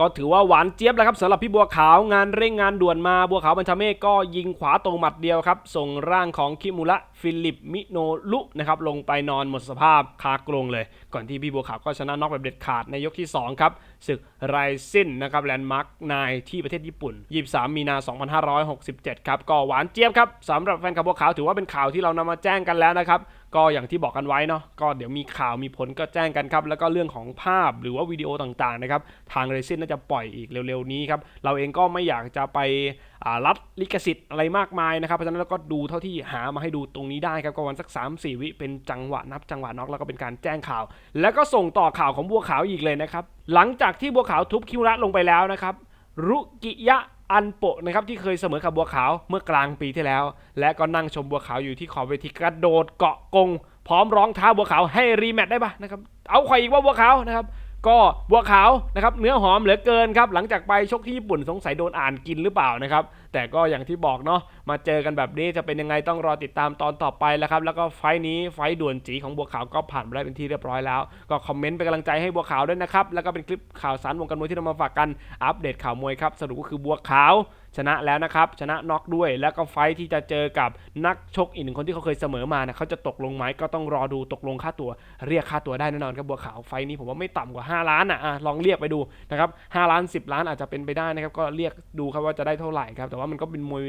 ก็ถือว่าหวานเจี๊ยบแล้วครับสำหรับพี่บัวขาวงานเร่งงานด่วนมาบัวขาวบัญชาเมฆก็ยิงขวาตรงหมัดเดียวครับ ส่งร่างของคิมุระฟิลิปมิโนลุนะครับลงไปนอนหมดสภาพคากรงเลย ก่อนที่พี่บัวขาวก็ชนะน็อกแบบเด็ดขาดในยกที่ 2 ครับศึกไรซินนะครับแลนด์มาร์กนายที่ประเทศญี่ปุ่น 23 มีนา 2567 ครับ ก็หวานเจี๊ยบครับสำหรับแฟนคลับบัวขาวถือว่าเป็นข่าวที่เรานำมาแจ้งกันแล้วนะครับก็อย่างที่บอกกันไว้เนาะก็เดี๋ยวมีข่าวมีผลก็แจ้งกันครับ แล้วก็เรื่องของภาพหรือว่าวิดีโอต่างๆนะครับ ทางเรซินน่าจะปล่อยอีกเร็วๆนี้ครับ เราเองก็ไม่อยากจะไปอ่ารัดลิขสิทธิ์อะไรมากมายนะครับเพราะฉะนั้นเราก็ดูเท่าที่หามาให้ดูตรงนี้ได้ครับก็วันสัก 3-4 วิเป็นจังหวะนับจังหวะน็อกแล้วก็เป็นการแจ้งข่าว แล้วก็ส่งต่อข่าวของบัวขาวอีกเลยนะครับหลังจากที่บัวขาวทุบคิวระลงไปแล้วนะครับรุกิยะ อันโปะนะครับที่เคยเสมอกับบัวขาวเมื่อกลางปีที่แล้ว และก็นั่งชมบัวขาวอยู่ที่ขอบเวทีกระโดดเกาะกง พร้อมร้องท้าบัวขาวให้รีแมตช์ได้ปะนะครับเอาใครอีกว่าบัวขาวนะครับก็บัวขาวนะครับเนื้อหอมเหลือเกินครับหลังจากไปชกที่ญี่ปุ่นสงสัยโดนอ่านกินหรือเปล่านะครับ แต่ก็อย่างที่บอกเนาะมาเจอกันแบบนี้จะเป็นยังไงต้องรอติดตามตอนต่อไปแล้วครับ แล้วก็ไฟนี้ไฟด่วนจีของบัวขาวก็ผ่านไปได้เป็นที่เรียบร้อยแล้ว ก็คอมเมนต์เป็นกำลังใจให้บัวขาวด้วยนะครับ แล้วก็เป็นคลิปข่าวสารวงการมวยที่นำมาฝากกันอัปเดตข่าวมวยครับสรุปก็คือบัวขาวชนะแล้วนะครับชนะน็อกด้วย แล้วก็ไฟที่จะเจอกับนักชกอีกหนึ่งคนที่เขาเคยเสมอมานะเขาจะตกลงไหมก็ต้องรอดูตกลงค่าตัว เรียกค่าตัวได้แน่นอนครับบัวขาวไฟนี้ผมว่าไม่ต่ำกว่า 5 ล้านอะอะลองเรียกไปดูนะครับ5ล้าน 10 ล้านอาจจะเป็นไปได้นะครับก็เรียกดูครับว่าจะได้เท่าไหร่ครับแต่ว่ามันก็เป็นมวย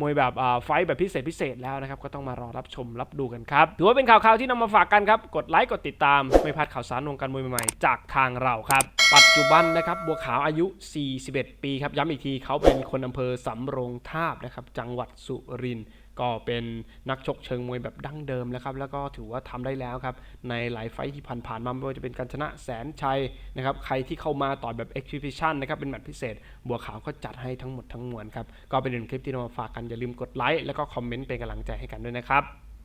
มวยแบบไฟท์แบบพิเศษพิเศษแล้วนะครับ ก็ต้องมารอรับชมรับดูกันครับ ถือว่าเป็นข่าวๆที่นำมาฝากกันครับ กดไลค์กดติดตาม ไม่พลาดข่าวสารวงการมวยใหม่ๆ จากทางเราครับ ปัจจุบันนะครับบัวขาวอายุ 41 ปีครับ ย้ำอีกทีเขาเป็นคนอำเภอสำโรงทาบนะครับจังหวัดสุรินทร์ ก็เป็นนักชกเชิงมวยแบบดั้งเดิมแล้วครับ แล้วก็ถือว่าทำได้แล้วครับ ในหลายไฟท์ที่ผ่านๆมาไม่ว่าจะเป็นการชนะแสนชัยนะครับ ใครที่เข้ามาต่อยแบบ exhibition นะครับ เป็นแมตช์พิเศษ บัวขาวก็จัดให้ทั้งหมดทั้งมวลครับ ก็เป็นหนึ่งคลิปที่นำมาฝากกัน อย่าลืมกดไลค์แล้วก็คอมเมนต์เป็นกำลังใจให้กันด้วยนะครับ